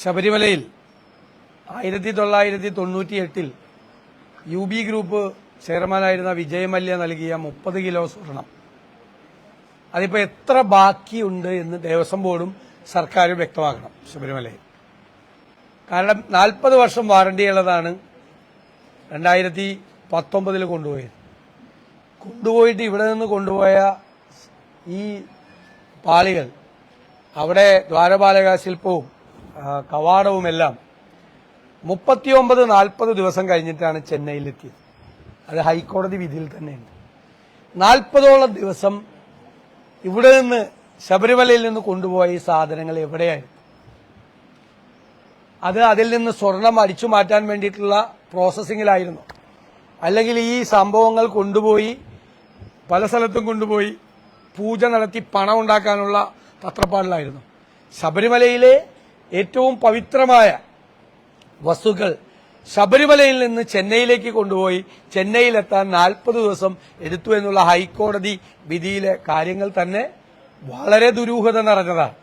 ശബരിമലയിൽ ആയിരത്തി തൊള്ളായിരത്തി തൊണ്ണൂറ്റി എട്ടിൽ യു ബി ഗ്രൂപ്പ് ചെയർമാനായിരുന്ന വിജയമല്യ നൽകിയ മുപ്പത് കിലോ സ്വർണം. അതിപ്പോൾ എത്ര ബാക്കിയുണ്ട് എന്ന് ദേവസ്വം ബോർഡും സർക്കാരും വ്യക്തമാക്കണം ശബരിമലയിൽ. കാരണം നാൽപ്പത് വർഷം വാറണ്ടി ഉള്ളതാണ് രണ്ടായിരത്തി പത്തൊമ്പതിൽ കൊണ്ടുപോയത്. കൊണ്ടുപോയിട്ട് ഇവിടെ നിന്ന് കൊണ്ടുപോയ ഈ പാളികൾ അവിടെ ദ്വാരപാലക ശില്പവും ആ, കവാടവുമെല്ലാം മുപ്പത്തിയൊമ്പത് നാൽപ്പത് ദിവസം കഴിഞ്ഞിട്ടാണ് ചെന്നൈയിലെത്തിയത്. അത് ഹൈക്കോടതി വിധിയിൽ തന്നെയുണ്ട്. നാൽപ്പതോളം ദിവസം ഇവിടെ നിന്ന് ശബരിമലയിൽ നിന്ന് കൊണ്ടുപോയ ഈ സാധനങ്ങൾ എവിടെയായിരുന്നു? അത് അതിൽ നിന്ന് സ്വർണം അടിച്ചു മാറ്റാൻ വേണ്ടിയിട്ടുള്ള പ്രോസസ്സിങ്ങിലായിരുന്നു. അല്ലെങ്കിൽ ഈ സംഭവങ്ങൾ കൊണ്ടുപോയി പല സ്ഥലത്തും കൊണ്ടുപോയി പൂജ നടത്തി പണം ഉണ്ടാക്കാനുള്ള തത്രപ്പാടിലായിരുന്നു. ശബരിമലയിലെ ഏറ്റവും പവിത്രമായ വസ്തുക്കൾ ശബരിമലയിൽ നിന്ന് ചെന്നൈയിലേക്ക് കൊണ്ടുപോയി ചെന്നൈയിലെത്താൻ നാൽപ്പത് ദിവസം എടുത്തു എന്നുള്ള ഹൈക്കോടതി വിധിയിലെ കാര്യങ്ങൾ തന്നെ വളരെ ദുരൂഹത നിറഞ്ഞതാണ്.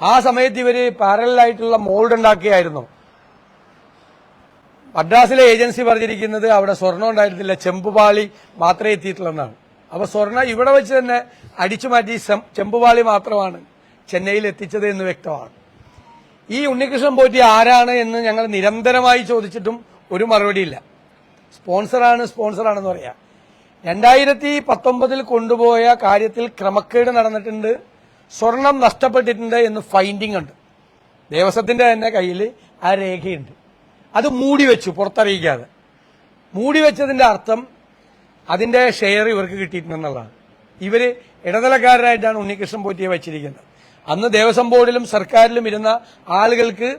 ആ സമയത്ത് ഇവർ പാരലായിട്ടുള്ള മോൾഡ് ഉണ്ടാക്കിയായിരുന്നു. മദ്രാസിലെ ഏജൻസി പറഞ്ഞിരിക്കുന്നത് അവിടെ സ്വർണം ഉണ്ടായിരുന്നില്ല ചെമ്പുപാളി മാത്രമേ എത്തിയിട്ടുള്ളതാണ് അപ്പൊ സ്വർണം ഇവിടെ വെച്ച് തന്നെ അടിച്ചു മാറ്റി ചെമ്പുപാളി മാത്രമാണ് ചെന്നൈയിൽ എത്തിച്ചത് എന്ന് വ്യക്തമാണ്. ഈ ഉണ്ണികൃഷ്ണൻ പോറ്റി ആരാണ് എന്ന് ഞങ്ങൾ നിരന്തരമായി ചോദിച്ചിട്ടും ഒരു മറുപടിയില്ല സ്പോൺസറാണ് സ്പോൺസറാണെന്ന് പറയാം. രണ്ടായിരത്തി പത്തൊമ്പതിൽ കൊണ്ടുപോയ കാര്യത്തിൽ ക്രമക്കേട് നടന്നിട്ടുണ്ട്. സ്വർണം നഷ്ടപ്പെട്ടിട്ടുണ്ട് എന്ന് ഫൈൻഡിംഗ് ഉണ്ട്. ദേവസ്വത്തിന്റെ തന്നെ കയ്യിൽ ആ രേഖയുണ്ട്. അത് മൂടി വെച്ചു പുറത്തറിയിക്കാതെ. മൂടി വെച്ചതിന്റെ അർത്ഥം അതിന്റെ ഷെയർ ഇവർക്ക് കിട്ടിയിട്ടുണ്ടെന്നുള്ളതാണ് ഇവർ ഇടനിലക്കാരനായിട്ടാണ് ഉണ്ണികൃഷ്ണൻ പോറ്റിയെ വെച്ചിരിക്കുന്നത്. അന്ന് ദേവസ്വം ബോർഡിലും സർക്കാരിലും ഇരുന്ന ആളുകൾക്ക്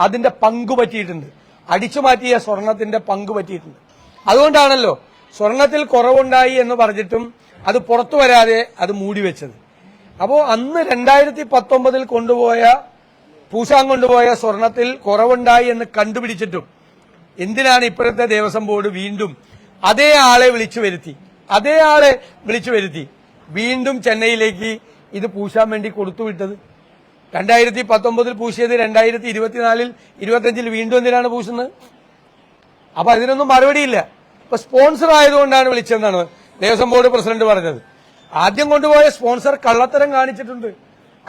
അതിന്റെ പങ്കു പറ്റിയിട്ടുണ്ട്. അടിച്ചു മാറ്റിയ സ്വർണത്തിന്റെ പങ്കു പറ്റിയിട്ടുണ്ട്. അതുകൊണ്ടാണല്ലോ സ്വർണത്തിൽ കുറവുണ്ടായി എന്ന് പറഞ്ഞിട്ടും അത് പുറത്തു വരാതെ അത് മൂടി വെച്ചത്. അപ്പോ അന്ന് രണ്ടായിരത്തി പത്തൊമ്പതിൽ കൊണ്ടുപോയ പൂശാൻ കൊണ്ടുപോയ സ്വർണത്തിൽ കുറവുണ്ടായി എന്ന് കണ്ടുപിടിച്ചിട്ടും എന്തിനാണ് ഇപ്പോഴത്തെ ദേവസ്വം ബോർഡ് വീണ്ടും അതേ ആളെ വിളിച്ചു വരുത്തി അതേ ആളെ വിളിച്ചു വരുത്തി വീണ്ടും ചെന്നൈയിലേക്ക് ഇത് പൂശാൻ വേണ്ടി കൊടുത്തുവിട്ടത് രണ്ടായിരത്തി പത്തൊമ്പതിൽ പൂശിയത് രണ്ടായിരത്തി ഇരുപത്തിനാലിൽ ഇരുപത്തിയഞ്ചിൽ വീണ്ടും എന്തിനാണ് പൂശുന്നത്? അപ്പൊ അതിനൊന്നും മറുപടിയില്ല. ഇപ്പൊ സ്പോൺസർ ആയതുകൊണ്ടാണ് വിളിച്ചതെന്നാണ് ദേവസ്വം ബോർഡ് പ്രസിഡന്റ് പറഞ്ഞത്. ആദ്യം കൊണ്ടുപോയ സ്പോൺസർ കള്ളത്തരം കാണിച്ചിട്ടുണ്ട്.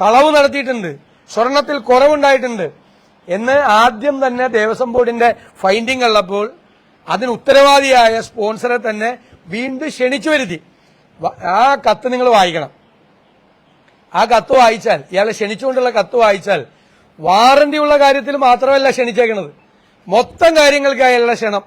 കളവ് നടത്തിയിട്ടുണ്ട്. സ്വർണത്തിൽ കുറവുണ്ടായിട്ടുണ്ട്. എന്ന് ആദ്യം തന്നെ ദേവസ്വം ബോർഡിന്റെ ഫൈൻഡിംഗ് ഉള്ളപ്പോൾ അതിന് ഉത്തരവാദിയായ സ്പോൺസറെ തന്നെ വീണ്ടും ക്ഷണിച്ചു വരുത്തി. ആ കത്ത് നിങ്ങൾ വായിക്കണം. ആ കത്ത് വായിച്ചാൽ ഇയാളെ ക്ഷണിച്ചുകൊണ്ടുള്ള കത്ത് വായിച്ചാൽ വാറന്റി ഉള്ള കാര്യത്തിൽ മാത്രമല്ല ക്ഷണിച്ചേക്കണത്. മൊത്തം കാര്യങ്ങൾക്ക് അയാളുടെ ക്ഷണം.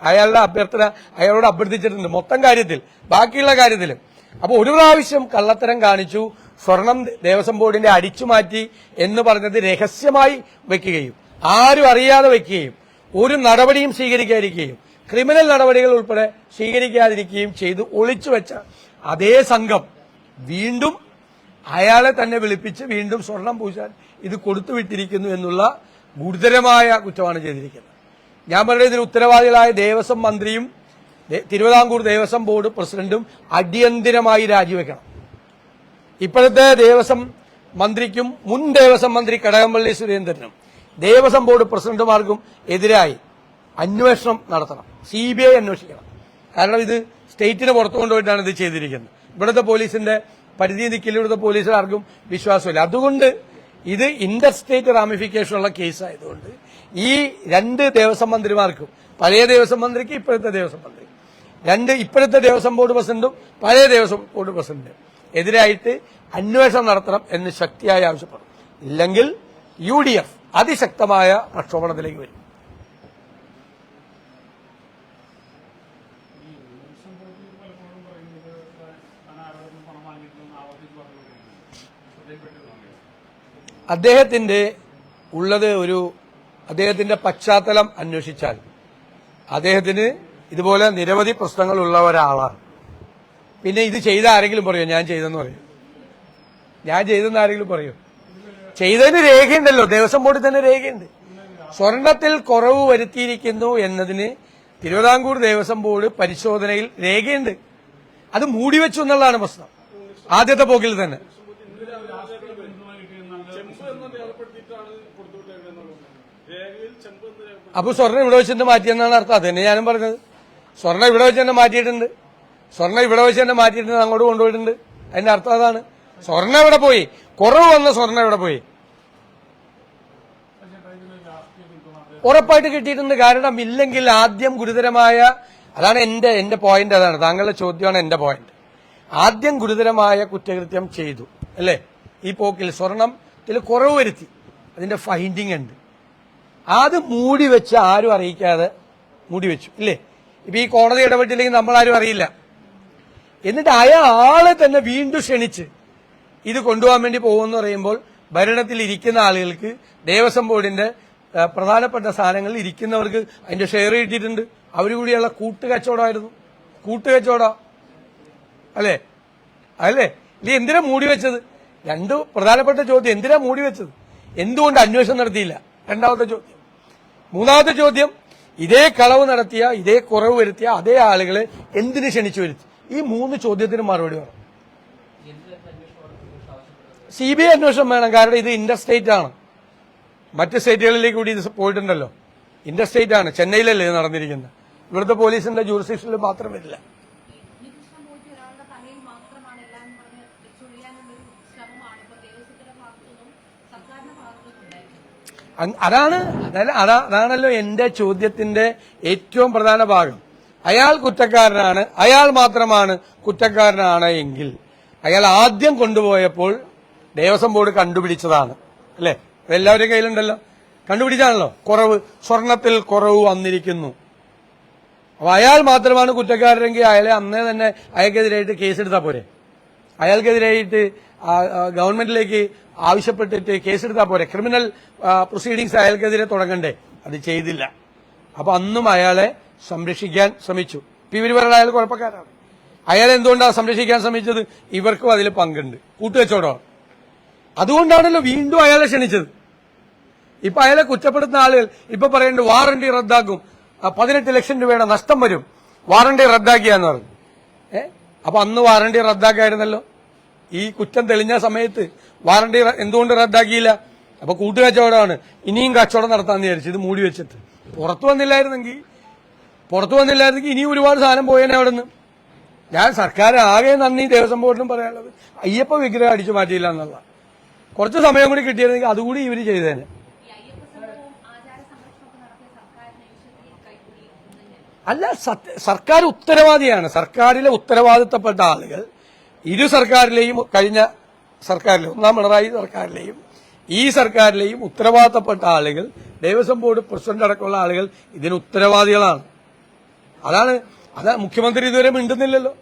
അയാളുടെ അഭ്യർത്ഥന അയാളോട് അഭ്യർത്ഥിച്ചിട്ടുണ്ട് മൊത്തം കാര്യത്തിൽ ബാക്കിയുള്ള കാര്യത്തിലും അപ്പൊ ഒരു പ്രാവശ്യം കള്ളത്തരം കാണിച്ചു സ്വർണം ദേവസ്വം ബോർഡിന്റെ അടിച്ചു മാറ്റി എന്ന് പറഞ്ഞത് രഹസ്യമായി വെക്കുകയും ആരും അറിയാതെ വെക്കുകയും ഒരു നടപടിയും സ്വീകരിക്കാതിരിക്കുകയും ക്രിമിനൽ നടപടികൾ ഉൾപ്പെടെ സ്വീകരിക്കാതിരിക്കുകയും ചെയ്തു ഒളിച്ചു വെച്ച അതേ സംഘം വീണ്ടും അയാളെ തന്നെ വിളിപ്പിച്ച് വീണ്ടും സ്വർണം പൂശാൻ ഇത് കൊടുത്തു വിട്ടിരിക്കുന്നു എന്നുള്ള ഗുരുതരമായ കുറ്റമാണ് ചെയ്തിരിക്കുന്നത്. ഞാൻ പറഞ്ഞ ഇതിന് ഉത്തരവാദികളായ ദേവസ്വം മന്ത്രിയും തിരുവിതാംകൂർ ദേവസ്വം ബോർഡ് പ്രസിഡന്റും അടിയന്തിരമായി രാജിവെക്കണം. ഇപ്പോഴത്തെ ദേവസ്വം മന്ത്രിക്കും മുൻ ദേവസ്വം മന്ത്രി കടകംപള്ളി സുരേന്ദ്രനും ദേവസ്വം ബോർഡ് പ്രസിഡന്റുമാർക്കും എതിരായി അന്വേഷണം നടത്തണം. സി ബി ഐ അന്വേഷിക്കണം. കാരണം ഇത് സ്റ്റേറ്റിന് പുറത്തു കൊണ്ടുപോയിട്ടാണ് ഇത് ചെയ്തിരിക്കുന്നത്. ഇവിടുത്തെ പോലീസിന്റെ പരിധി നിൽക്കില്ല ഇവിടുത്തെ പോലീസുകാർക്കും വിശ്വാസമില്ല. അതുകൊണ്ട് ഇത് ഇന്റർ സ്റ്റേറ്റ് റാമിഫിക്കേഷൻ ഉള്ള കേസ് ആയതുകൊണ്ട് ഈ രണ്ട് ദേവസ്വം മന്ത്രിമാർക്കും പഴയ ദേവസ്വം മന്ത്രിക്ക് ഇപ്പോഴത്തെ ദേവസ്വം മന്ത്രി രണ്ട് ഇപ്പോഴത്തെ ദേവസ്വം ബോർഡ് പ്രസിഡന്റും പഴയ ദേവസ്വം ബോർഡ് പ്രസിഡന്റും എതിരായിട്ട് അന്വേഷണം നടത്തണം എന്ന് ശക്തിയായി ആവശ്യപ്പെടും ഇല്ലെങ്കിൽ യു അതിശക്തമായ പ്രക്ഷോഭണത്തിലേക്ക് വരും. അദ്ദേഹത്തിന്റെ ഉള്ളത് ഒരു അദ്ദേഹത്തിന്റെ പശ്ചാത്തലം അന്വേഷിച്ചാൽ അദ്ദേഹത്തിന് ഇതുപോലെ നിരവധി പ്രശ്നങ്ങൾ ഉള്ള ഒരാളാണ്. പിന്നെ ഇത് ചെയ്ത ആരെങ്കിലും പറയോ? ഞാൻ ചെയ്തെന്ന് പറയും. ഞാൻ ചെയ്തെന്ന് ആരെങ്കിലും പറയോ? ചെയ്തതിന് രേഖയുണ്ടല്ലോ. ദേവസ്വം ബോർഡിൽ തന്നെ രേഖയുണ്ട്. സ്വർണത്തിൽ കുറവ് വരുത്തിയിരിക്കുന്നു എന്നതിന് തിരുവിതാംകൂർ ദേവസ്വം ബോർഡ് പരിശോധനയിൽ രേഖയുണ്ട്. അത് മൂടിവെച്ചു എന്നുള്ളതാണ് പ്രശ്നം. ആദ്യത്തെ പോക്കിൽ തന്നെ. അപ്പൊ സ്വർണം ഇവിടെ വെച്ചിട്ട് മാറ്റിയെന്നാണ് അർത്ഥം? അത് തന്നെ ഞാനും പറഞ്ഞത്. സ്വർണം ഇവിടെ വെച്ച് തന്നെ മാറ്റിയിട്ടുണ്ട്. സ്വർണം ഇവിടെ വെച്ച് തന്നെ മാറ്റിയിട്ടുണ്ട് അങ്ങോട്ട് കൊണ്ടുപോയിട്ടുണ്ട്. അതിന്റെ അർത്ഥം അതാണ്. സ്വർണം എവിടെ പോയി? കുറവ് വന്ന സ്വർണം എവിടെ പോയി? ഉറപ്പായിട്ട് കിട്ടിയിട്ടുണ്ട്. കാരണം ഇല്ലെങ്കിൽ ആദ്യം ഗുരുതരമായ അതാണ് എന്റെ എന്റെ പോയിന്റ് അതാണ്. താങ്കളുടെ ചോദ്യമാണ് എന്റെ പോയിന്റ് ആദ്യം ഗുരുതരമായ കുറ്റകൃത്യം ചെയ്തു. അല്ലേ? ഈ പോക്കിൽ സ്വർണത്തിൽ കുറവ് വരുത്തി. അതിന്റെ ഫൈൻഡിങ് ഉണ്ട്. അത് മൂടി വെച്ച് ആരും അറിയിക്കാതെ മൂടി വെച്ചു ഇല്ലേ? ഇപ്പൊ ഈ കോടതി ഇടപെട്ടില്ലെങ്കിൽ നമ്മൾ ആരും അറിയില്ല. എന്നിട്ട് അയാളെ തന്നെ വീണ്ടും ക്ഷണിച്ച് ഇത് കൊണ്ടുപോകാൻ വേണ്ടി പോകുമെന്ന് പറയുമ്പോൾ ഭരണത്തിൽ ഇരിക്കുന്ന ആളുകൾക്ക് ദേവസ്വം ബോർഡിന്റെ പ്രധാനപ്പെട്ട സ്ഥാനങ്ങളിൽ ഇരിക്കുന്നവർക്ക് അതിന്റെ ഷെയർ കിട്ടിയിട്ടുണ്ട്. അവർ കൂടിയുള്ള കൂട്ടുകച്ചവടമായിരുന്നു. കൂട്ടുകച്ചവട. അല്ലേ? അല്ലേ? ഇത് എന്തിനാ മൂടി വെച്ചത്? രണ്ട് പ്രധാനപ്പെട്ട ചോദ്യം എന്തിനാ മൂടി വെച്ചത്? എന്തുകൊണ്ട് അന്വേഷണം നടത്തിയില്ല? രണ്ടാമത്തെ ചോദ്യം. മൂന്നാമത്തെ ചോദ്യം ഇതേ കളവ് നടത്തിയ ഇതേ കുറവ് വരുത്തിയ അതേ ആളുകളെ എന്തിനു ക്ഷണിച്ചു വരുത്തി? ഈ മൂന്ന് ചോദ്യത്തിന് മറുപടി വേണം. സി ബി ഐ അന്വേഷണം വേണം. കാരണം ഇത് ഇന്റർസ്റ്റേറ്റ് ആണ് മറ്റ് സ്റ്റേറ്റുകളിലേക്ക് കൂടി ഇത് പോയിട്ടുണ്ടല്ലോ. ഇന്റർസ്റ്റേറ്റ് ആണ് ചെന്നൈയിലല്ലേ നടന്നിരിക്കുന്നത്. ഇവിടുത്തെ പോലീസിന്റെ ജൂറിസ്ഡിക്ഷനിൽ മാത്രം വരില്ല ഉണ്ണികൃഷ്ണൻ പോയിട്ട് ഒരാളുടെ തലയിൽ മാത്രമാണ് എല്ലാം പറഞ്ഞ് ചൊഴിയാനുള്ളൊരു ശ്രമമാണ് ഇപ്പൊ ദേവസ്വത്തിന്റെ ഭാഗത്തുനിന്നും സർക്കാരിന്റെ ഭാഗത്തുനിന്നും ഉണ്ടായിരിക്കുന്നത് അങ് അതാണ് അതാണല്ലോ എന്റെ ചോദ്യത്തിന്റെ ഏറ്റവും പ്രധാന ഭാഗം. അയാൾ കുറ്റക്കാരനാണ് അയാൾ മാത്രമാണ് കുറ്റക്കാരനാണ് എങ്കിൽ അയാൾ ആദ്യം കൊണ്ടുപോയപ്പോൾ ദേവസ്വം ബോർഡ് കണ്ടുപിടിച്ചതാണ്. അല്ലെ? എല്ലാവരുടെയും കയ്യിലുണ്ടല്ലോ. കണ്ടുപിടിച്ചാണല്ലോ. കുറവ് സ്വർണത്തിൽ കുറവ് വന്നിരിക്കുന്നു. അപ്പൊ അയാൾ മാത്രമാണ് കുറ്റക്കാരനെങ്കിൽ അയാളെ അന്നേ തന്നെ അയാൾക്കെതിരായിട്ട് കേസെടുത്താൽ പോരെ. അയാൾക്കെതിരായിട്ട് ഗവൺമെന്റിലേക്ക് ആവശ്യപ്പെട്ടിട്ട് കേസെടുത്താൽ പോരെ. ക്രിമിനൽ പ്രൊസീഡിങ്സ് അയാൾക്കെതിരെ തുടങ്ങണ്ടേ? അത് ചെയ്തില്ല. അപ്പൊ അന്നും അയാളെ സംരക്ഷിക്കാൻ ശ്രമിച്ചു. ഇവർ പറയുന്നത് അയാൾ കുഴപ്പക്കാരാണ്. അയാൾ എന്തുകൊണ്ടാണ് സംരക്ഷിക്കാൻ ശ്രമിച്ചത്? ഇവർക്കും അതിൽ പങ്കുണ്ട്. കൂട്ടുവെച്ചോടോ അതുകൊണ്ടാണല്ലോ വീണ്ടും അയാളെ ക്ഷണിച്ചത്. ഇപ്പൊ അയാളെ കുറ്റപ്പെടുത്തുന്ന ആളുകൾ ഇപ്പൊ പറയേണ്ട വാറണ്ടി റദ്ദാക്കും. പതിനെട്ട് ലക്ഷം രൂപയുടെ നഷ്ടം വരും. വാറണ്ടി റദ്ദാക്കിയാന്ന് പറഞ്ഞു. ഏ? അപ്പൊ അന്ന് വാറണ്ടി റദ്ദാക്കായിരുന്നല്ലോ. ഈ കുറ്റം തെളിഞ്ഞ സമയത്ത് വാറണ്ടി എന്തുകൊണ്ട് റദ്ദാക്കിയില്ല? അപ്പൊ കൂട്ടുകച്ചവടമാണ്. ഇനിയും കച്ചവടം നടത്താമെന്ന് വിചാരിച്ചു ഇത് മൂടി വെച്ചിട്ട്. പുറത്തു വന്നില്ലായിരുന്നെങ്കിൽ പുറത്തു വന്നില്ലായിരുന്നെങ്കിൽ ഇനിയും ഒരുപാട് സാധനം പോയേനെ അവിടെ നിന്ന് ഞാൻ സർക്കാർ ആകെ നന്ദി ദേവസ്വം ബോർഡിനും പറയാനുള്ളത്. അയ്യപ്പ വിഗ്രഹം അടിച്ചു മാറ്റിയില്ല എന്നുള്ള. കുറച്ച് സമയം കൂടി കിട്ടിയിരുന്നെങ്കിൽ അതുകൂടി ഇവർ ചെയ്തേനെ. അല്ല സർക്കാർ ഉത്തരവാദിയാണ്. സർക്കാരിലെ ഉത്തരവാദിത്തപ്പെട്ട ആളുകൾ ഇരു സർക്കാരിലെയും കഴിഞ്ഞ സർക്കാരിലെ ഒന്നാം പിണറായി സർക്കാരിലെയും ഈ സർക്കാരിലെയും ഉത്തരവാദിത്തപ്പെട്ട ആളുകൾ ദേവസ്വം ബോർഡ് പ്രസിഡന്റ് അടക്കമുള്ള ആളുകൾ ഇതിന് ഉത്തരവാദികളാണ്. അതാണ് അത് മുഖ്യമന്ത്രി ഇതുവരെ മിണ്ടുന്നില്ലല്ലോ.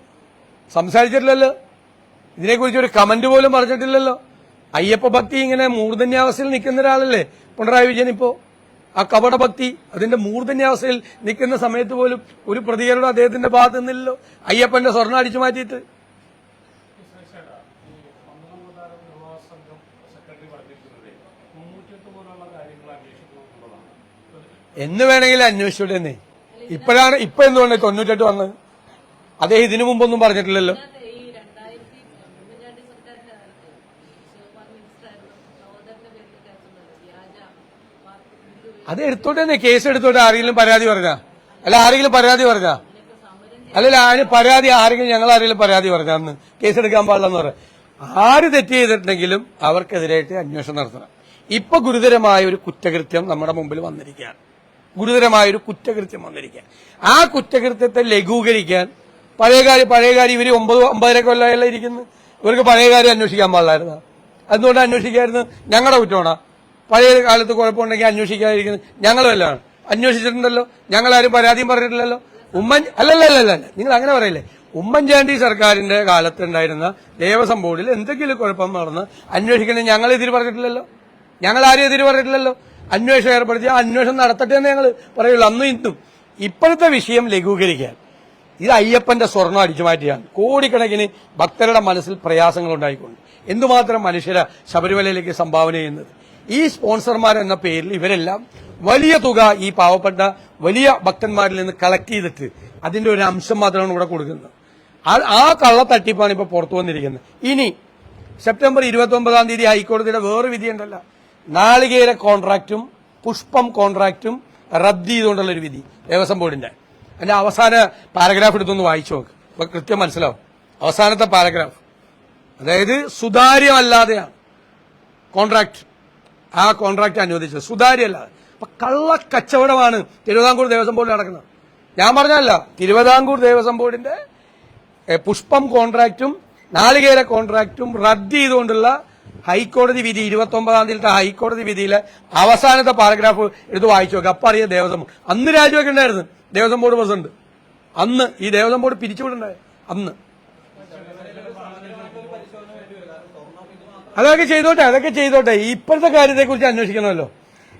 സംസാരിച്ചിട്ടില്ലല്ലോ. ഇതിനെക്കുറിച്ച് ഒരു കമന്റ് പോലും പറഞ്ഞിട്ടില്ലല്ലോ. അയ്യപ്പ ഭക്തി ഇങ്ങനെ മൂർധന്യാവസ്ഥയിൽ നിൽക്കുന്ന ഒരാളല്ലേ പിണറായി വിജയൻ ഇപ്പോ? ആ കപട ഭക്തി അതിന്റെ മൂർധന്യാവസ്ഥയിൽ നിൽക്കുന്ന സമയത്ത് പോലും ഒരു പ്രതികരണം അദ്ദേഹത്തിന്റെ ഭാഗത്ത് നിന്നില്ലല്ലോ. അയ്യപ്പന്റെ സ്വർണം അടിച്ചു മാറ്റിയിട്ട്. എന്ന് വേണമെങ്കിലും അന്വേഷിച്ചോട്ടെന്നേ ഇപ്പോഴാണ് ഇപ്പൊ എന്തുകൊണ്ട് തൊണ്ണൂറ്റെട്ട് വന്നത്? അദ്ദേഹം ഇതിനു മുമ്പൊന്നും പറഞ്ഞിട്ടില്ലല്ലോ. അത് എടുത്തോട്ടെ കേസ് എടുത്തോട്ടെ ആരെങ്കിലും പരാതി പറഞ്ഞാ? അല്ല ആരെങ്കിലും പരാതി പറഞ്ഞാ? അല്ലല്ല ആര് പരാതി ആരെങ്കിലും ഞങ്ങൾ ആരെങ്കിലും പരാതി പറഞ്ഞാ അന്ന്? കേസ് എടുക്കാൻ പാടില്ലെന്ന് പറയാം ആര് തെറ്റ് ചെയ്തിട്ടുണ്ടെങ്കിലും അവർക്കെതിരായിട്ട് അന്വേഷണം നടത്തണം. ഇപ്പൊ ഗുരുതരമായ ഒരു കുറ്റകൃത്യം നമ്മുടെ മുമ്പിൽ വന്നിരിക്കുകയാണ്. ഗുരുതരമായ ഒരു കുറ്റകൃത്യം വന്നിരിക്കുക ആ കുറ്റകൃത്യത്തെ ലഘൂകരിക്കാൻ പഴയകാര്യം പഴയകാര്യം ഇവർ ഒമ്പത് ഒമ്പതര കൊല്ലമല്ല ഇരിക്കുന്നു? ഇവർക്ക് പഴയകാര്യം അന്വേഷിക്കാൻ പാടില്ലായിരുന്നു? അതുകൊണ്ട് അന്വേഷിക്കായിരുന്നു ഞങ്ങളുടെ കുറ്റമാണ്? പഴയ കാലത്ത് കുഴപ്പമുണ്ടെങ്കിൽ അന്വേഷിക്കാതിരിക്കുന്നത് ഞങ്ങളും എല്ലാം അന്വേഷിച്ചിട്ടുണ്ടല്ലോ? ഞങ്ങളാരും പരാതിയും പറഞ്ഞിട്ടില്ലല്ലോ? ഉമ്മൻ അല്ലല്ലല്ല നിങ്ങൾ അങ്ങനെ പറയില്ലേ? ഉമ്മൻചാണ്ടി സർക്കാരിന്റെ കാലത്തുണ്ടായിരുന്ന ദേവസ്വം ബോർഡിൽ എന്തെങ്കിലും കുഴപ്പം നടന്ന് അന്വേഷിക്കണേ ഞങ്ങൾ എതിര് പറഞ്ഞിട്ടില്ലല്ലോ? ഞങ്ങൾ ആരും എതിര് പറഞ്ഞിട്ടില്ലല്ലോ? അന്വേഷണം ഏർപ്പെടുത്തി ആ അന്വേഷണം നടത്തട്ടെ എന്ന് ഞങ്ങൾ പറയുള്ളൂ. അന്നും ഇന്നും. ഇപ്പോഴത്തെ വിഷയം ലഘൂകരിക്കാൻ ഇത് അയ്യപ്പന്റെ സ്വർണം അടിച്ചു മാറ്റിയാണ് കോടിക്കണക്കിന് ഭക്തരുടെ മനസ്സിൽ പ്രയാസങ്ങൾ ഉണ്ടായിക്കൊണ്ട്. എന്തുമാത്രം മനുഷ്യരെ ശബരിമലയിലേക്ക് സംഭാവന ചെയ്യുന്നത്. ഈ സ്പോൺസർമാർ എന്ന പേരിൽ ഇവരെല്ലാം വലിയ തുക ഈ പാവപ്പെട്ട വലിയ ഭക്തന്മാരിൽ നിന്ന് കളക്ട് ചെയ്തിട്ട് അതിന്റെ ഒരു അംശം മാത്രമാണ് ഇവിടെ കൊടുക്കുന്നത്. ആ- കള്ളത്തട്ടിപ്പാണ് കള്ള തട്ടിപ്പാണ് ഇപ്പൊ പുറത്തു വന്നിരിക്കുന്നത്. ഇനി സെപ്റ്റംബർ ഇരുപത്തി ഒമ്പതാം തീയതി ഹൈക്കോടതിയുടെ വേറെ വിധിയുണ്ടല്ലോ നാളികേര കോൺട്രാക്റ്റും പുഷ്പം കോൺട്രാക്റ്റും റദ്ദ് ചെയ്തുകൊണ്ടുള്ള ഒരു വിധി ദേവസ്വം ബോർഡിന്റെ. അതിന്റെ അവസാന പാരഗ്രാഫ് എടുത്തൊന്ന് വായിച്ചു നോക്ക്. അപ്പൊ കൃത്യം മനസ്സിലാവും. അവസാനത്തെ പാരഗ്രാഫ്. അതായത് സുതാര്യമല്ലാതെയാണ് കോൺട്രാക്ട് ആ കോൺട്രാക്ട് അനുവദിച്ചത്. സുതാര്യമല്ലാതെ. അപ്പൊ കള്ള കച്ചവടമാണ് തിരുവിതാംകൂർ ദേവസ്വം ബോർഡിൽ നടക്കുന്നത്. ഞാൻ പറഞ്ഞല്ല തിരുവിതാംകൂർ ദേവസ്വം ബോർഡിന്റെ പുഷ്പം കോൺട്രാക്റ്റും നാളികേര കോൺട്രാക്റ്റും റദ്ദ് ചെയ്തുകൊണ്ടുള്ള ഹൈക്കോടതി വിധി ഇരുപത്തി ഒമ്പതാം തീയതിയിലത്തെ ഹൈക്കോടതി വിധിയിലെ അവസാനത്തെ പാരഗ്രാഫ് എടുത്ത് വായിച്ചു നോക്കുക അപ്പൊ അറിയാം ദേവസ്വം. അന്ന് രാജിവെക്കെ ഉണ്ടായിരുന്നു. Devaswom board president. അന്ന് ഈ ദേവസ്വം ബോർഡ് പിരിച്ചുവിടുണ്ടായി. അന്ന്. അതൊക്കെ ചെയ്തോട്ടെ അതൊക്കെ ചെയ്തോട്ടെ. ഇപ്പോഴത്തെ കാര്യത്തെ കുറിച്ച് അന്വേഷിക്കണമല്ലോ.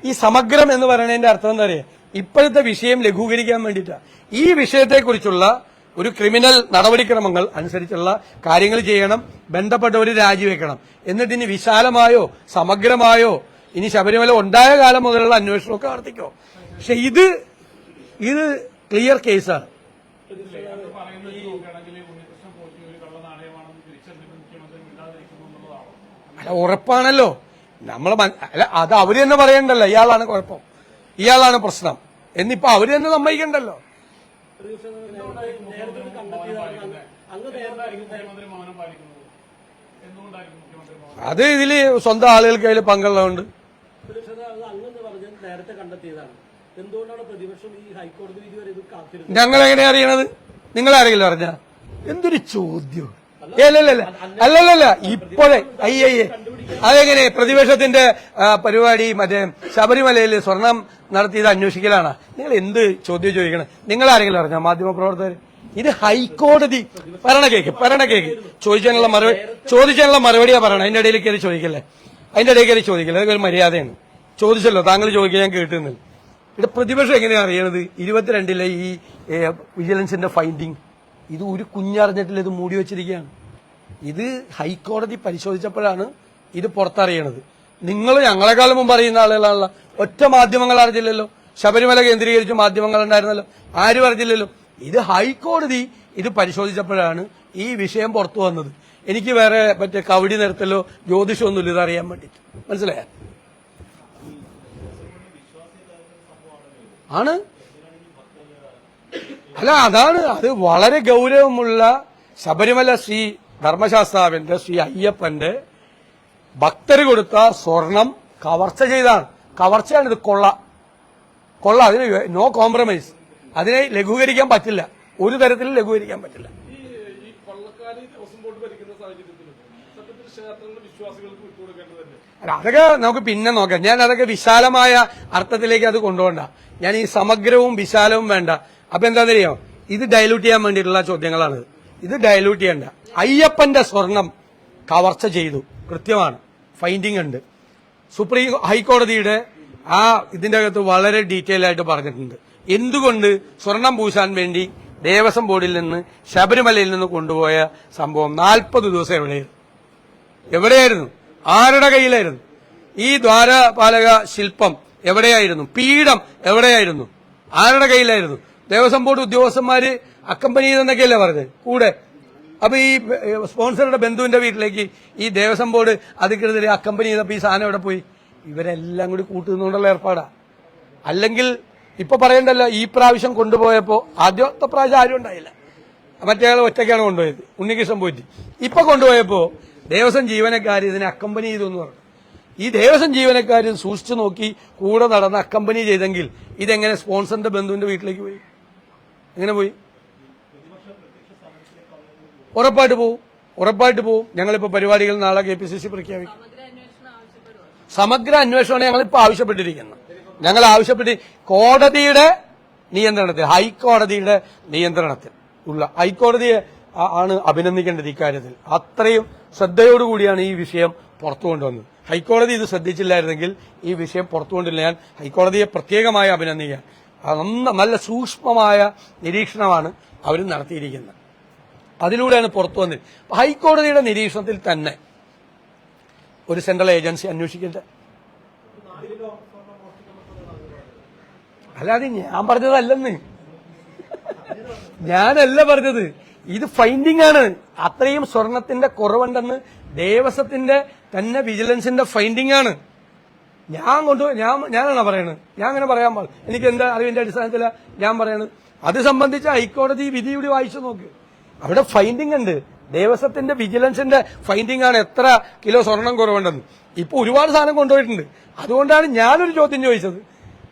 ഈ സമഗ്രം എന്ന് പറയുന്നതിന്റെ അർത്ഥം എന്താ പറയുക ഇപ്പോഴത്തെ വിഷയം ലഘൂകരിക്കാൻ വേണ്ടിയിട്ടാണ് ഈ വിഷയത്തെക്കുറിച്ചുള്ള ഒരു ക്രിമിനൽ നടപടിക്രമങ്ങൾ അനുസരിച്ചുള്ള കാര്യങ്ങൾ ചെയ്യണം ബന്ധപ്പെട്ടവർ രാജിവെക്കണം എന്നിട്ട് ഇനി വിശാലമായോ സമഗ്രമായോ ഇനി ശബരിമല ഉണ്ടായ കാലം മുതലുള്ള അന്വേഷണമൊക്കെ നടത്തിക്കോ. പക്ഷെ ഇത് ഇത് ക്ലിയർ കേസാണ്. അല്ല ഉറപ്പാണല്ലോ. നമ്മൾ അല്ല അത് അവർ തന്നെ പറയണ്ടല്ലോ. ഇയാളാണ് കുഴപ്പം. ഇയാളാണ് പ്രശ്നം. എന്നിപ്പോ അവർ തന്നെ സമ്മതിക്കണ്ടല്ലോ. അത് ഇതിൽ സ്വന്തം ആളുകൾക്ക് അതിൽ പങ്കുള്ളതുകൊണ്ട്. ഞങ്ങൾ എങ്ങനെ അറിയണത്? നിങ്ങൾ ആരെങ്കിലും അറിഞ്ഞ? എന്തൊരു ചോദ്യം? അല്ലല്ല അല്ലല്ല ഇപ്പോഴേ അയ്യേ അതെങ്ങനെ? പ്രതിപക്ഷത്തിന്റെ പരിപാടി മറ്റേ ശബരിമലയിൽ സ്വർണം നടത്തിയത് അന്വേഷിക്കലാണ്. നിങ്ങൾ എന്ത് ചോദ്യം ചോദിക്കണം? നിങ്ങൾ ആരെങ്കിലും അറിഞ്ഞ മാധ്യമപ്രവർത്തകർ? ഇത് ഹൈക്കോടതി പറയണ കേക്ക് പറയണ കേക്ക് ചോദിച്ചതിനുള്ള മറുപടി ചോദിച്ചതിനുള്ള മറുപടിയാ പറയണം. അതിന്റെ ഇടയിൽ കയറി ചോദിക്കല്ലേ? അതിന്റെ ഇടയിൽ കയറി ചോദിക്കല്ലേ? അതൊക്കെ ഒരു മര്യാദയാണ്. ചോദിച്ചല്ലോ താങ്കൾ ചോദിക്കാൻ ഞാൻ കേട്ടുന്നില്ല ഇവിടെ പ്രതിപക്ഷം എങ്ങനെയാണ് അറിയണത്? ഇരുപത്തിരണ്ടിലെ ഈ വിജിലൻസിന്റെ ഫൈൻഡിങ്. ഇത് ഒരു കുഞ്ഞറിഞ്ഞിട്ടില്ല ഇത് മൂടി വെച്ചിരിക്കുകയാണ്. ഇത് ഹൈക്കോടതി പരിശോധിച്ചപ്പോഴാണ് ഇത് പുറത്തറിയണത്. നിങ്ങൾ ഞങ്ങളെക്കാളും മുമ്പ് അറിയുന്ന ആളുകളാണല്ലോ. ഒറ്റ മാധ്യമങ്ങൾ അറിഞ്ഞില്ലല്ലോ. ശബരിമല കേന്ദ്രീകരിച്ച് മാധ്യമങ്ങൾ ഉണ്ടായിരുന്നല്ലോ. ആരും അറിഞ്ഞില്ലല്ലോ. ഇത് ഹൈക്കോടതി ഇത് പരിശോധിച്ചപ്പോഴാണ് ഈ വിഷയം പുറത്തു വന്നത്. എനിക്ക് വേറെ മറ്റേ കവടി നിരത്തലോ ജ്യോതിഷമൊന്നുമില്ല ഇത് അറിയാൻ വേണ്ടിയിട്ട് മനസ്സിലായ? ആണ്. അല്ല അതാണ്. അത് വളരെ ഗൗരവമുള്ള ശബരിമല ശ്രീ ധർമ്മശാസ്താവിന്റെ ശ്രീ അയ്യപ്പന്റെ ഭക്തർ കൊടുത്ത സ്വർണം കവർച്ച ചെയ്താണ്. കവർച്ചയാണ് ഇത് കൊള്ള. കൊള്ള അതിന് നോ കോംപ്രമൈസ് അതിനെ ലഘൂകരിക്കാൻ പറ്റില്ല. ഒരു തരത്തിലും ലഘൂകരിക്കാൻ പറ്റില്ല. അതൊക്കെ നമുക്ക് പിന്നെ നോക്കാം. ഞാൻ അതൊക്കെ വിശാലമായ അർത്ഥത്തിലേക്ക് അത് കൊണ്ടുപോകണ്ട. ഞാൻ ഈ സമഗ്രവും വിശാലവും വേണ്ട. അപ്പൊ എന്താ അറിയോ? ഇത് ഡയലൂട്ട് ചെയ്യാൻ വേണ്ടിയിട്ടുള്ള ചോദ്യങ്ങളാണ്. ഇത് ഡയലൂട്ട് ചെയ്യണ്ട. അയ്യപ്പന്റെ സ്വർണം കവർച്ച ചെയ്തു. കൃത്യമാണ്. ഫൈൻഡിങ് ഉണ്ട്. സുപ്രീം ഹൈക്കോടതിയുടെ ആ ഇതിന്റെ അകത്ത് വളരെ ഡീറ്റെയിൽ ആയിട്ട് പറഞ്ഞിട്ടുണ്ട്. എന്തുകൊണ്ട് സ്വർണം പൂശാൻ വേണ്ടി ദേവസ്വം ബോർഡിൽ നിന്ന് ശബരിമലയിൽ നിന്ന് കൊണ്ടുപോയ സംഭവം നാൽപ്പത് ദിവസം എവിടെയായിരുന്നു? എവിടെയായിരുന്നു? ആരുടെ കയ്യിലായിരുന്നു? ഈ ദ്വാരപാലക ശില്പം എവിടെയായിരുന്നു? പീഠം എവിടെയായിരുന്നു? ആരുടെ കയ്യിലായിരുന്നു? ദേവസ്വം ബോർഡ് ഉദ്യോഗസ്ഥന്മാര് അക്കമ്പനി ചെയ്തെന്നൊക്കെയല്ലേ പറഞ്ഞത്? കൂടെ അപ്പൊ ഈ സ്പോൺസറുടെ ബന്ധുവിന്റെ വീട്ടിലേക്ക് ഈ ദേവസ്വം ബോർഡ് അധികൃതർ അക്കമ്പനി ചെയ്തപ്പോ ഈ സാധനം എവിടെ പോയി? ഇവരെല്ലാം കൂടി കൂട്ടുന്നുണ്ടല്ലോ ഏർപ്പാടാ. അല്ലെങ്കിൽ ഇപ്പൊ പറയണ്ടല്ലോ ഈ പ്രാവശ്യം കൊണ്ടുപോയപ്പോ ആദ്യത്തെ പ്രാവശ്യം ആരും ഉണ്ടായില്ല. മറ്റേ ഒറ്റയ്ക്കാണ് കൊണ്ടുപോയത്. ഉണ്ണികൃഷ്ണൻ പോയിട്ട്. ഇപ്പൊ കൊണ്ടുപോയപ്പോ ദേവസ്വം ജീവനക്കാർ ഇതിനെ അക്കമ്പനി ചെയ്തു എന്ന് പറഞ്ഞു. ഈ ദേവസ്വം ജീവനക്കാർ സൂക്ഷിച്ചു നോക്കി കൂടെ നടന്ന് അക്കമ്പനി ചെയ്തെങ്കിൽ ഇതെങ്ങനെ സ്പോൺസറിന്റെ ബന്ധുവിന്റെ വീട്ടിലേക്ക് പോയി? എങ്ങനെ പോയി? ഉറപ്പായിട്ട് പോവും. ഉറപ്പായിട്ട് പോവും. ഞങ്ങളിപ്പോ പരിപാടികൾ നാളെ കെ പി സി സി പ്രഖ്യാപിക്കും. സമഗ്ര അന്വേഷണമാണ് ഞങ്ങളിപ്പോ ആവശ്യപ്പെട്ടിരിക്കുന്നത്. ഞങ്ങൾ ആവശ്യപ്പെട്ടി കോടതിയുടെ നിയന്ത്രണത്തിൽ ഹൈക്കോടതിയുടെ നിയന്ത്രണത്തിൽ ഉള്ള ഹൈക്കോടതിയെ ആണ് അഭിനന്ദിക്കേണ്ടത് ഇക്കാര്യത്തിൽ. അത്രയും ശ്രദ്ധയോടുകൂടിയാണ് ഈ വിഷയം പുറത്തു കൊണ്ടുവന്നത്. ഹൈക്കോടതി ഇത് ശ്രദ്ധിച്ചില്ലായിരുന്നെങ്കിൽ ഈ വിഷയം പുറത്തു കൊണ്ടില്ല. ഞാൻ ഹൈക്കോടതിയെ പ്രത്യേകമായി അഭിനന്ദിക്കാൻ നല്ല സൂക്ഷ്മമായ നിരീക്ഷണമാണ് അവർ നടത്തിയിരിക്കുന്നത്. അതിലൂടെയാണ് പുറത്തു വന്നത്. ഹൈക്കോടതിയുടെ നിരീക്ഷണത്തിൽ തന്നെ ഒരു സെൻട്രൽ ഏജൻസി അന്വേഷിക്കട്ടെ അല്ലാതെ ഞാൻ പറഞ്ഞതല്ലെന്ന്. ഞാനല്ല പറഞ്ഞത്. ഇത് ഫൈൻഡിംഗ് ആണ്. അത്രയും സ്വർണത്തിന്റെ കുറവുണ്ടെന്ന് ദേവസ്വത്തിന്റെ തന്നെ വിജിലൻസിന്റെ ഫൈൻഡിംഗ് ആണ്. ഞാൻ കൊണ്ട് ഞാൻ ഞാനാണ് പറയണത്. ഞാൻ അങ്ങനെ പറയാൻ പാടില്ല. എനിക്ക് എന്താ അറിവിന്റെ അടിസ്ഥാനത്തില ഞാൻ പറയണത്. അത് സംബന്ധിച്ച് ഹൈക്കോടതി വിധിയുടെ വായിച്ചു നോക്ക്. അവിടെ ഫൈൻഡിങ് ഉണ്ട്. ദേവസ്വത്തിന്റെ വിജിലൻസിന്റെ ഫൈൻഡിംഗ് ആണ് എത്ര കിലോ സ്വർണം കുറവുണ്ടെന്ന് ഇപ്പൊ ഒരുപാട് സാധനം കൊണ്ടുപോയിട്ടുണ്ട്. അതുകൊണ്ടാണ് ഞാനൊരു ചോദ്യം ചോദിച്ചത്.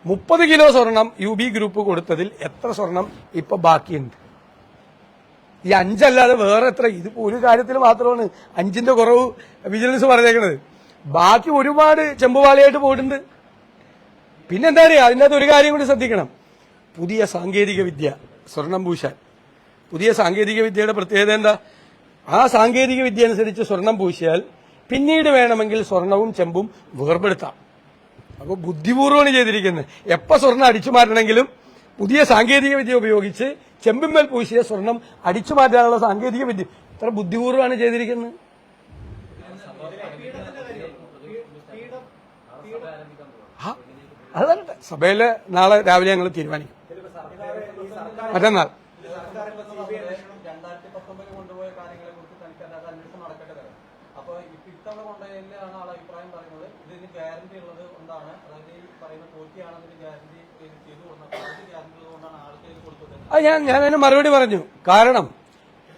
മുപ്പത് കിലോ സ്വർണം യു ബി ഗ്രൂപ്പ് കൊടുത്തതിൽ എത്ര സ്വർണം ഇപ്പൊ ബാക്കിയുണ്ട്? ഈ അഞ്ചല്ലാതെ വേറെ എത്ര? ഇതിപ്പോ ഒരു കാര്യത്തിൽ മാത്രമാണ് അഞ്ചിന്റെ കുറവ് വിജിലൻസ് പറഞ്ഞേക്കുന്നത് ബാക്കി ഒരുപാട് ചെമ്പുവാളിയായിട്ട് പോയിട്ടുണ്ട്. പിന്നെന്താ അറിയാ അതിനകത്ത് ഒരു കാര്യം കൂടി ശ്രദ്ധിക്കണം. പുതിയ സാങ്കേതിക വിദ്യ സ്വർണം പൂശാൻ. പുതിയ സാങ്കേതിക വിദ്യയുടെ പ്രത്യേകത എന്താ? ആ സാങ്കേതിക വിദ്യ അനുസരിച്ച് സ്വർണം പൂശിയാൽ പിന്നീട് വേണമെങ്കിൽ സ്വർണവും ചെമ്പും വേർപെടുത്താം. അപ്പോൾ ബുദ്ധിപൂർവമാണ് ചെയ്തിരിക്കുന്നത്. എപ്പോൾ സ്വർണം അടിച്ചു മാറ്റണമെങ്കിലും പുതിയ സാങ്കേതിക വിദ്യ ഉപയോഗിച്ച് ചെമ്പിന്മേൽ പൂശിയ സ്വർണം അടിച്ചു മാറ്റാനുള്ള സാങ്കേതിക വിദ്യ. ഇത്ര ബുദ്ധിപൂർവമാണ് ചെയ്തിരിക്കുന്നത്. അതല്ല സഭയിലെ നാളെ രാവിലെ ഞങ്ങൾ തീരുമാനിക്കും. മറ്റന്നാൾ രണ്ടായിരത്തി പത്തൊമ്പതിൽ കൊണ്ടുപോയ കാര്യങ്ങളെ കുറിച്ച് തനിക്ക് അതിനകത്ത് അന്വേഷണം നടക്കട്ടെ തരാം അപ്പൊ ഇപ്പൊ ഇത്തവണ കൊണ്ടുപോയതിലാണ് ആൾ അഭിപ്രായം പറയുന്നത്. ഇതിന് ഗ്യാരണ്ടി ഉള്ളത് കൊണ്ടാണ്. അതായത് ഈ പറയുന്ന അതിന് ഗ്യാരണ്ടി ചെയ്തു കൊടുക്കുന്നത്. ഗ്യാരണ്ടി ഉള്ളത് കൊണ്ടാണ് ആൾക്ക് കൊടുത്തത്. അത് ഞാൻ ഞാൻ അതിന് മറുപടി പറഞ്ഞു. കാരണം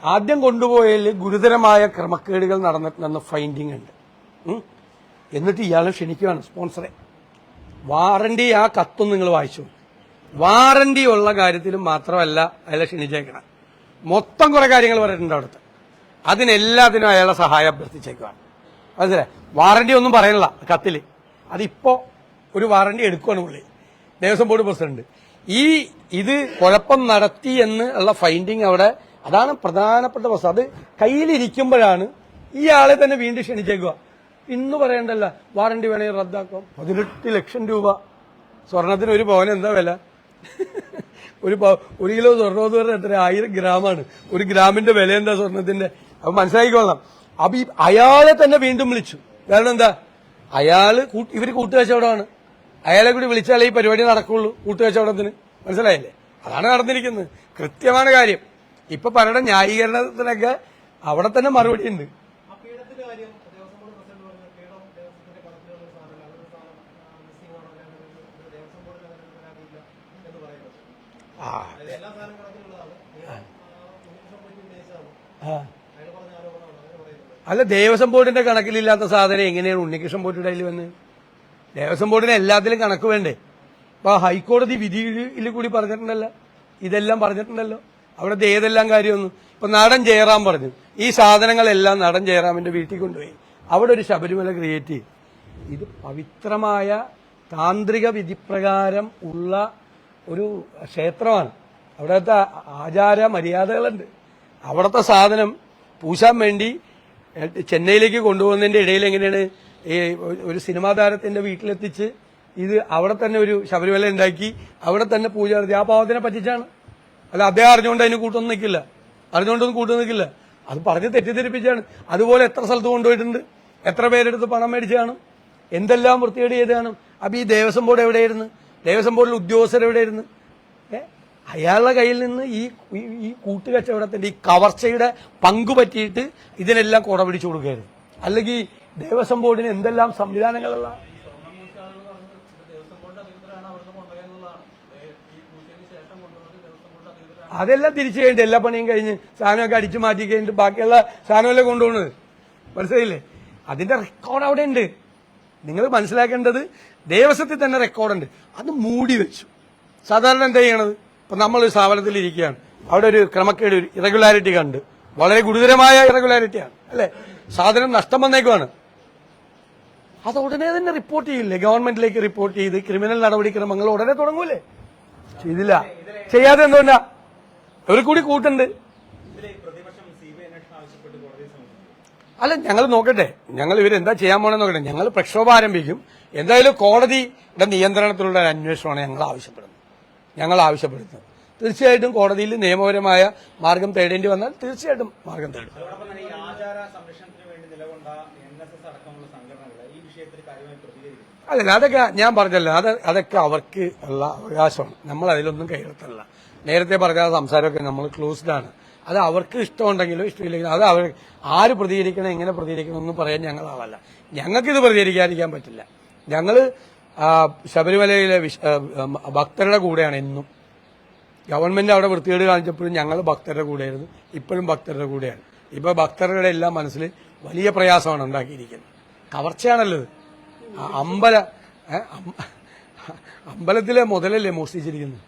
ആദ്യം കൊണ്ടുപോയതിൽ ഗുരുതരമായ ക്രമക്കേടുകൾ നടന്നിട്ടുണ്ടെന്ന് ഫൈൻഡിങ് ഉണ്ട്. എന്നിട്ട് ഇയാൾ ക്ഷണിക്കുകയാണ് സ്പോൺസറെ വാറണ്ടി ആ കത്തും നിങ്ങൾ വായിച്ചു. വാറണ്ടി ഉള്ള കാര്യത്തിലും മാത്രമല്ല അയാളെ ക്ഷണിച്ചേക്കണം. മൊത്തം കുറെ കാര്യങ്ങൾ പറഞ്ഞിട്ടുണ്ട് അവിടുത്തെ. അതിനെല്ലാത്തിനും അയാളെ സഹായം അഭ്യർത്ഥിച്ചേക്കുവാണ്. മനസ്സിലായി? വാറണ്ടി ഒന്നും പറയണില്ല കത്തിൽ അതിപ്പോ ഒരു വാറണ്ടി എടുക്കുകയാണ് പുള്ളി. Devaswom board president. ഈ ഇത് കുഴപ്പം നടത്തി എന്ന് ഉള്ള ഫൈൻഡിങ് അവിടെ അതാണ് പ്രധാനപ്പെട്ട പ്രശ്നം. അത് കയ്യിലിരിക്കുമ്പോഴാണ് ഇയാളെ തന്നെ വീണ്ടും ക്ഷണിച്ചേക്കുക ഇന്ന് പറയണ്ടല്ല വാറണ്ടി വേണമെങ്കിൽ റദ്ദാക്കാം. പതിനെട്ട് ലക്ഷം രൂപ. സ്വർണത്തിന് ഒരു പവൻ എന്താ വില? ഒരു ഒരു കിലോ സ്വർണം എന്ന് എത്ര? ആയിരം ഗ്രാമാണ്. ഒരു ഗ്രാമിന്റെ വില എന്താ സ്വർണത്തിന്റെ? അപ്പൊ മനസ്സിലാക്കിക്കൊള്ളാം അപ്പൊ ഈ അയാളെ തന്നെ വീണ്ടും വിളിച്ചു. കാരണം എന്താ? അയാൾ ഇവർ കൂട്ടുകച്ചവടമാണ്. അയാളെ കൂടി വിളിച്ചാലേ ഈ പരിപാടി നടക്കുള്ളൂ കൂട്ടുകച്ചവടത്തിന്. മനസ്സിലായില്ലേ? അതാണ് നടന്നിരിക്കുന്നത്. കൃത്യമാണ് കാര്യം. ഇപ്പൊ പലരുടെ ന്യായീകരണത്തിനൊക്കെ അവിടെ തന്നെ മറുപടി ഉണ്ട്. ആ ആ. അല്ല ദേവസ്വം ബോർഡിന്റെ കണക്കിലില്ലാത്ത സാധനം എങ്ങനെയാണ് ഉണ്ണികൃഷ്ണൻ ബോർഡിന്റെ കയ്യിൽ വന്ന്? ദേവസ്വം ബോർഡിന് എല്ലാത്തിലും കണക്ക് വേണ്ടേ? അപ്പൊ ഹൈക്കോടതി വിധിയിൽ കൂടി പറഞ്ഞിട്ടുണ്ടല്ലോ. ഇതെല്ലാം പറഞ്ഞിട്ടുണ്ടല്ലോ. അവിടുത്തെ ഏതെല്ലാം കാര്യമൊന്നും. ഇപ്പൊ നടൻ ജയറാം പറഞ്ഞു. ഈ സാധനങ്ങളെല്ലാം നടൻ ജയറാമിന്റെ വീട്ടിൽ കൊണ്ടുപോയി. അവിടെ ഒരു ശബരിമല ക്രിയേറ്റ് ചെയ്തു. ഇത് പവിത്രമായ താന്ത്രിക വിധിപ്രകാരം ഉള്ള ഒരു ക്ഷേത്രമാണ്. അവിടത്തെ ആചാര മര്യാദകളുണ്ട്. അവിടുത്തെ സാധനം പൂശാൻ വേണ്ടി ചെന്നൈയിലേക്ക് കൊണ്ടുപോകുന്നതിന്റെ ഇടയിൽ എങ്ങനെയാണ്? ഈ ഒരു സിനിമാ താരത്തിന്റെ വീട്ടിലെത്തിച്ച് ഇത് അവിടെ തന്നെ ഒരു ശബരിമല ഉണ്ടാക്കി അവിടെ തന്നെ പൂജ നടത്തി. ആ പാവത്തിനെ പറ്റിച്ചാണ്. അല്ല അദ്ദേഹം അറിഞ്ഞുകൊണ്ട് അതിന് കൂട്ടൊന്നും നിൽക്കില്ല. അറിഞ്ഞുകൊണ്ടൊന്നും കൂട്ടു നിൽക്കില്ല. അത് പറഞ്ഞ് തെറ്റിദ്ധരിപ്പിച്ചാണ്. അതുപോലെ എത്ര സ്ഥലത്ത് കൊണ്ടുപോയിട്ടുണ്ട്? എത്ര പേരെടുത്ത് പണം മേടിച്ചാണ് എന്തെല്ലാം വൃത്തികേട് ചെയ്താണ് അപ്പൊ ഈ ദേവസ്വം ബോർഡ് എവിടെയായിരുന്നു? ദേവസ്വം ബോർഡിൽ ഉദ്യോഗസ്ഥർ എവിടെയായിരുന്നു? അയാളുടെ കയ്യിൽ നിന്ന് ഈ ഈ- കൂട്ടുകച്ചവടത്തിന്റെ ഈ കവർച്ചയുടെ പങ്ക് പറ്റിയിട്ട് ഇതിനെല്ലാം കുട പിടിച്ചു കൊടുക്കുകയായിരുന്നു. അല്ലെങ്കിൽ ദേവസ്വം ബോർഡിന് എന്തെല്ലാം സംവിധാനങ്ങളുള്ള അതെല്ലാം തിരിച്ചു കഴിഞ്ഞിട്ട് എല്ലാ പണിയും കഴിഞ്ഞ് സാധനമൊക്കെ അടിച്ചു മാറ്റി കഴിഞ്ഞിട്ട് ബാക്കിയുള്ള സാധനമല്ലേ കൊണ്ടുപോകുന്നത്? മനസ്സിലായില്ലേ? അതിന്റെ റെക്കോർഡ് അവിടെ ഉണ്ട്. നിങ്ങൾ മനസ്സിലാക്കേണ്ടത് ദേവസ്വത്തിൽ തന്നെ റെക്കോർഡുണ്ട് അത് മൂടി വെച്ചു. സാധാരണ എന്താ ചെയ്യണത്? ഇപ്പൊ നമ്മൾ ഒരു സ്ഥാപനത്തിൽ ഇരിക്കുകയാണ് അവിടെ ഒരു ക്രമക്കേട് ഒരു ഇറഗുലാരിറ്റി കണ്ട്. വളരെ ഗുരുതരമായ ഇറഗുലാരിറ്റിയാണ് അല്ലേ? സാധനം നഷ്ടം വന്നേക്കുവാണ്. അത് ഉടനെ തന്നെ റിപ്പോർട്ട് ചെയ്യില്ലേ? ഗവൺമെന്റിലേക്ക് റിപ്പോർട്ട് ചെയ്ത് ക്രിമിനൽ നടപടിക്രമങ്ങൾ ഉടനെ തുടങ്ങൂലേ? ചെയ്തില്ല. ചെയ്യാതെ എന്തുകൊണ്ടാ? ഒരു കൂടി കൂട്ടുണ്ട്. അല്ല ഞങ്ങൾ നോക്കട്ടെ. ഞങ്ങൾ ഇവരെന്താ ചെയ്യാൻ പോണെന്ന് നോക്കട്ടെ. ഞങ്ങൾ പ്രക്ഷോഭം ആരംഭിക്കും. എന്തായാലും കോടതിയുടെ നിയന്ത്രണത്തിലുള്ള ഒരു അന്വേഷണമാണ് ഞങ്ങൾ ആവശ്യപ്പെടുന്നത്. ഞങ്ങൾ ആവശ്യപ്പെടുന്നത് തീർച്ചയായിട്ടും കോടതിയിൽ നിയമപരമായ മാർഗം തേടേണ്ടി വന്നാൽ തീർച്ചയായിട്ടും മാർഗം തേടും. അല്ല അതൊക്കെ ഞാൻ പറഞ്ഞല്ലോ. അത് അതൊക്കെ അവർക്ക് ഉള്ള അവകാശമാണ്. നമ്മൾ അതിലൊന്നും കയറത്തല്ല നേരത്തെ പറഞ്ഞ സംസാരമൊക്കെ നമ്മൾ ക്ലോസ്ഡ് ആണ്. അത് അവർക്ക് ഇഷ്ടമുണ്ടെങ്കിലും ഇഷ്ടമില്ലെങ്കിലും അത് അവർ ആര് പ്രതികരിക്കണം എങ്ങനെ പ്രതികരിക്കണം ഒന്നും പറയാൻ ഞങ്ങൾ ആളല്ല. ഞങ്ങൾക്കിത് പ്രതികരിക്കാതിരിക്കാൻ പറ്റില്ല. ഞങ്ങൾ ആ, ശബരിമലയിലെ ഭക്തരുടെ കൂടെയാണ് എന്നും ഗവൺമെന്റ് അവിടെ വൃത്തികേട് കാണിച്ചപ്പോഴും ഞങ്ങൾ ഭക്തരുടെ കൂടെയായിരുന്നു. ഇപ്പോഴും ഭക്തരുടെ കൂടെയാണ്. ഇപ്പൊ ഭക്തരുടെ എല്ലാം മനസ്സിൽ വലിയ പ്രയാസമാണ് ഉണ്ടാക്കിയിരിക്കുന്നത്. കവർച്ചയാണല്ലോ അമ്പല അമ്പലത്തിലെ മുതലല്ലേ മോഷ്ടിച്ചിരിക്കുന്നത്.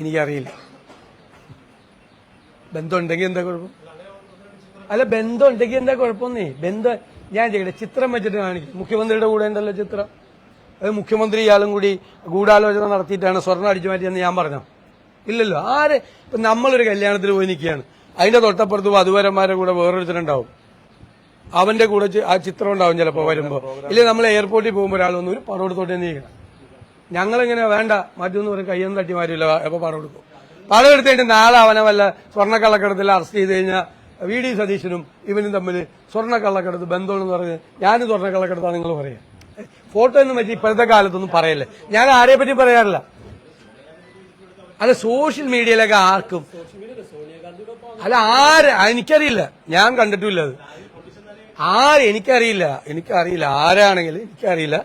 എനിക്കറിയില്ല. ബന്ധമുണ്ടെങ്കിൽ എന്താ കുഴപ്പം? അല്ല ബന്ധം ഉണ്ടെങ്കിൽ എന്താ കുഴപ്പമൊന്നേ? ബന്ധം ഞാൻ ചെയ്യട്ടെ ചിത്രം വെച്ചിട്ട് കാണിക്കും. മുഖ്യമന്ത്രിയുടെ കൂടെ ഉണ്ടല്ലോ ചിത്രം. അത് മുഖ്യമന്ത്രി ഇയാളും കൂടി ഗൂഢാലോചന നടത്തിയിട്ടാണ് സ്വർണം അടിച്ചു മാറ്റിയെന്ന് ഞാൻ പറഞ്ഞു? ഇല്ലല്ലോ. ആര്? ഇപ്പൊ നമ്മളൊരു കല്യാണത്തിന് പോയി നിൽക്കുകയാണ്. അതിന്റെ തൊട്ടപ്പുറത്ത് വധുവരന്മാരുടെ കൂടെ വേറൊരുത്തരുണ്ടാവും. അവന്റെ കൂടെ ആ ചിത്രം ഉണ്ടാവും ചിലപ്പോ വരുമ്പോ. ഇല്ല നമ്മൾ എയർപോർട്ടിൽ പോകുമ്പോൾ ഒരാൾ ഒന്നും ഒരു പണം എടുത്തോട്ടേ നീക്കണം ഞങ്ങളിങ്ങനെ വേണ്ട മറ്റൊന്നും ഒരു കയ്യൊന്നും തട്ടി മാറ്റില്ല എപ്പോ പണം എടുക്കും പണം എടുത്തിട്ട് നാളെ അവനെ വല്ല സ്വർണക്കള്ളക്കടത്തിൽ അറസ്റ്റ് ചെയ്ത് കഴിഞ്ഞാൽ വി ഡി സതീശനും ഇവനും തമ്മിൽ സ്വർണക്കള്ളക്കടത്ത് ബന്ധമെന്ന് പറഞ്ഞ് ഞാനും സ്വർണക്കള്ളക്കടത്താ നിങ്ങൾ പറയാം. ഫോട്ടോ ഒന്നും പറ്റി ഇപ്പോഴത്തെ കാലത്തൊന്നും പറയല്ലേ. ഞാൻ ആരെ പറ്റി പറയാറില്ല. അല്ല സോഷ്യൽ മീഡിയയിലൊക്കെ ആർക്കും അല്ല ആര് എനിക്കറിയില്ല. ഞാൻ കണ്ടിട്ടില്ല അത്. ആര് എനിക്കറിയില്ല. എനിക്കറിയില്ല. ആരാണെങ്കിലും എനിക്കറിയില്ല.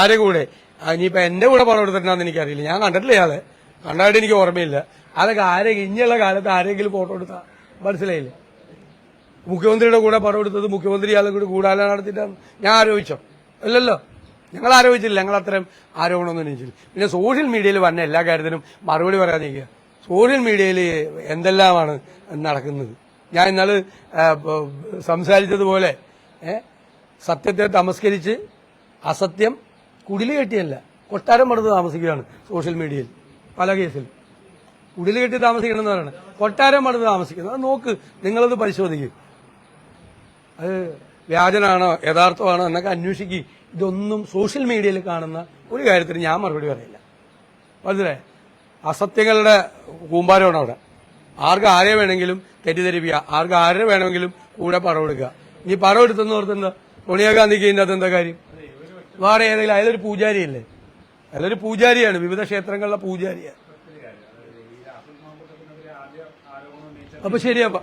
ആരെ കൂടെ? ഇനിയിപ്പോ എന്റെ കൂടെ പണം എടുത്തിട്ടുണ്ടെന്ന് എനിക്കറിയില്ല. ഞാൻ കണ്ടിട്ടില്ല ഇയാളെ. കണ്ടായിട്ട് എനിക്ക് ഓർമ്മയില്ല. അതൊക്കെ ആരെ ഇനിയുള്ള കാലത്ത് ആരെങ്കിലും ഫോട്ടോ എടുത്താ മനസ്സിലായില്ലേ? മുഖ്യമന്ത്രിയുടെ കൂടെ പണം എടുത്തത് മുഖ്യമന്ത്രി ഇയാളെ കൂടി കൂടാലോചന നടത്തിയിട്ടാണ് ഞാൻ ആരോപിച്ചോ? അല്ലല്ലോ. ഞങ്ങൾ ആരോപിച്ചില്ല. ഞങ്ങൾ അത്രയും ആരോപണമൊന്നും ഉന്നയിച്ചില്ല. പിന്നെ സോഷ്യൽ മീഡിയയിൽ വന്ന എല്ലാ കാര്യത്തിനും മറുപടി പറയാൻ നിൽക്കുക സോഷ്യൽ മീഡിയയിൽ എന്തെല്ലാമാണ് നടക്കുന്നത്? ഞാൻ ഇന്നാൾ ആ, സംസാരിച്ചതുപോലെ സത്യത്തെ തമസ്കരിച്ച് അസത്യം കുടിൽ കെട്ടിയല്ല. കൊട്ടാരം പടുത്ത് താമസിക്കുകയാണ് സോഷ്യൽ മീഡിയയിൽ പല കേസിൽ കുടിൽ കെട്ടി താമസിക്കണം എന്ന് പറയുന്നത് കൊട്ടാരം പണിത് താമസിക്കുന്നത്. അത് നോക്ക് നിങ്ങളത് പരിശോധിക്കും. അത് വ്യാജനാണോ യഥാർത്ഥമാണോ എന്നൊക്കെ അന്വേഷിക്കുക ഇതൊന്നും സോഷ്യൽ മീഡിയയിൽ കാണുന്ന ഒരു കാര്യത്തിന് ഞാൻ മറുപടി പറയില്ല. മനസ്സിലായേ? അസത്യങ്ങളുടെ കൂമ്പാരമാണ് അവിടെ. ആർക്ക് ആരെ വേണമെങ്കിലും തെറ്റിദ്ധരിപ്പിക്കുക. ആർക്ക് ആരെ വേണമെങ്കിലും കൂടെ പറവെടുക്കുക എടുക്കുക ഇനി പണം എടുത്തെന്ന് ഓർത്തെന്താ സോണിയാഗാന്ധിക്ക് ഇതിന്റെ അകത്ത് എന്താ കാര്യം? വേറെ ഏതെങ്കിലും അയാളൊരു പൂജാരിയല്ലേ? അയാളൊരു പൂജാരിയാണ്. വിവിധ ക്ഷേത്രങ്ങളിലെ പൂജാരിയാണ്. അപ്പൊ ശരിയപ്പ